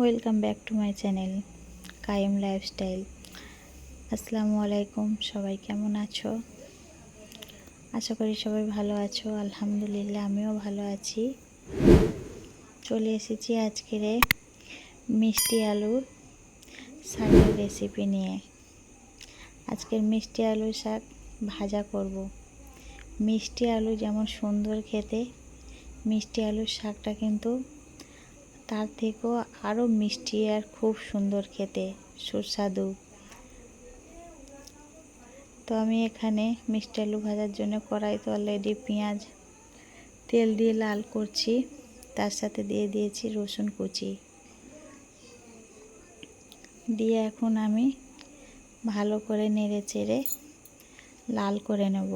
Welcome back to my channel Kayem lifestyle আসসালামু আলাইকুম সবাই কেমন আছো? আশা করি সবাই ভালো আছো, আলহামদুলিল্লাহ আমিও ভালো আছি। চলে এসেছি আজকের মিষ্টি আলুর শাকের রেসিপি নিয়ে। আজকের মিষ্টি আলু শাক ভাজা করব। মিষ্টি আলু যেমন সুন্দর খেতে, মিষ্টি আলুর শাকটা কিন্তু তার থেকেও আরও মিষ্টি আর খুব সুন্দর খেতে, সুস্বাদু। তো আমি এখানে মিষ্টি আলু ভাজার জন্য কড়াইতে অলরেডি পেঁয়াজ, তেল দিয়ে লাল করছি। তার সাথে দিয়ে দিয়েছি রসুন কুচি। দিয়ে এখন আমি ভালো করে নেড়ে চেড়ে লাল করে নেব।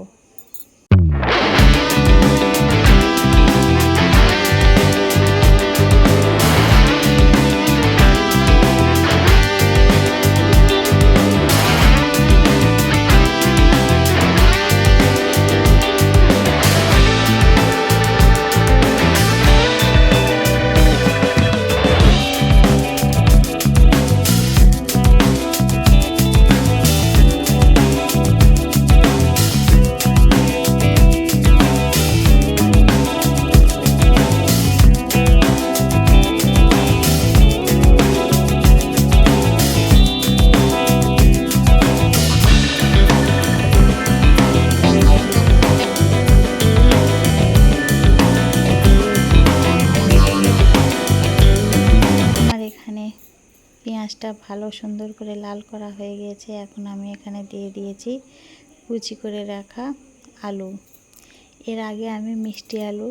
পেঁয়াজটা ভালো সুন্দর করে লাল করা হয়ে গিয়েছে এখন আমি এখানে দিয়ে দিয়েছি কুচি করে রাখা আলু। এর আগে আমি মিষ্টি আলু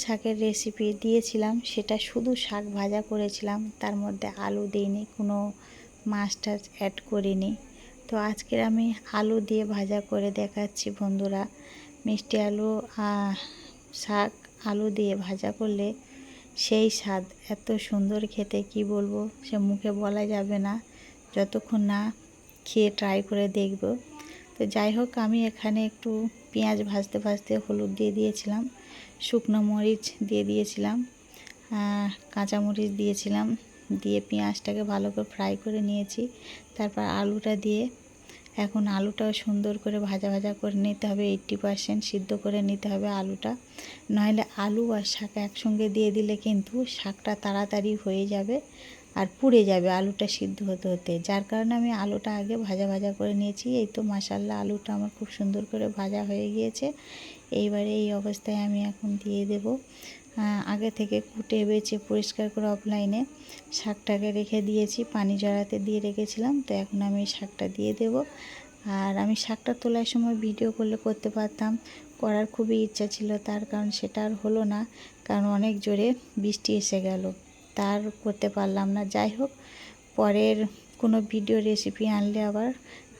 শাকের রেসিপি দিয়েছিলাম, সেটা শুধু শাক ভাজা করেছিলাম, তার মধ্যে আলু দিইনি, কোনো মাছ টাছ অ্যাড করিনি। তো আজকের আমি আলু দিয়ে ভাজা করে দেখাচ্ছি বন্ধুরা। মিষ্টি আলু শাক আলু দিয়ে ভাজা করলে সেই স্বাদ এত সুন্দর খেতে, কি বলব? সে মুখে বলা যাবে না। যতক্ষণ না খেয়ে ট্রাই করে দেখব। তো যাই হোক, আমি এখানে একটু পেঁয়াজ ভাজতে ভাজতে হলুদ দিয়ে দিয়েছিলাম, শুকনো মরিচ দিয়ে দিয়েছিলাম কাঁচামরিচ দিয়েছিলাম, দিয়ে পেঁয়াজটাকে ভালো করে ফ্রাই করে নিয়েছি। তারপর আলুটা দিয়ে এখন আলুটাও সুন্দর করে ভাজা ভাজা করে নিতে হবে এইট্টি পারসেন্ট সিদ্ধ করে নিতে হবে আলুটা। নইলে আলু আর শাক একসঙ্গে দিয়ে দিলে কিন্তু শাকটা তাড়াতাড়ি হয়ে যাবে আর পুড়ে যাবে আলুটা সিদ্ধ হতে হতে। যার কারণে আমি আলুটা আগে ভাজা ভাজা করে নিয়েছি, এই তো মাসাল্লা আলুটা আমার খুব সুন্দর করে ভাজা হয়ে গিয়েছে। এইবারে এই অবস্থায় আমি এখন দিয়ে দেব। আগে থেকে কুটে বেছে পরিষ্কার করে অফলাইনে শাকটাকে রেখে দিয়েছি, পানি জড়াতে দিয়ে রেখেছিলাম, তো এখন আমি শাকটা দিয়ে দেব। আর আমি শাকটা তোলার সময় ভিডিও করলে করতে পারতাম, করার খুবই ইচ্ছা ছিল তার, কারণ সেটা আর হলো না, কারণ অনেক জোরে বৃষ্টি এসে গেল, তার করতে পারলাম না। যাই হোক, পরের কোনো ভিডিও রেসিপি আনলে আবার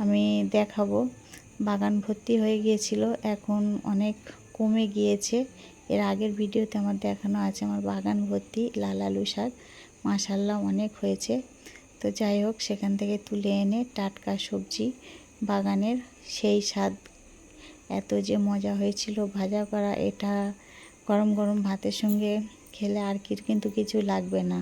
আমি দেখাবো। বাগান ভর্তি হয়ে গিয়েছিল, এখন অনেক কমে গিয়েছে এর আগের ভিডিওতে আমার দেখানো আছে আমার বাগান ভর্তি লাল আলু শাক। মাসাল্লাহ অনেক হয়েছে। তো যাই হোক, সেখান থেকে তুলে এনে টাটকা সবজি বাগানের সেই স্বাদ। এত যে মজা হয়েছিল ভাজা করা, এটা গরম গরম ভাতের সঙ্গে খেলে আর কিন্তু কিছু লাগবে না।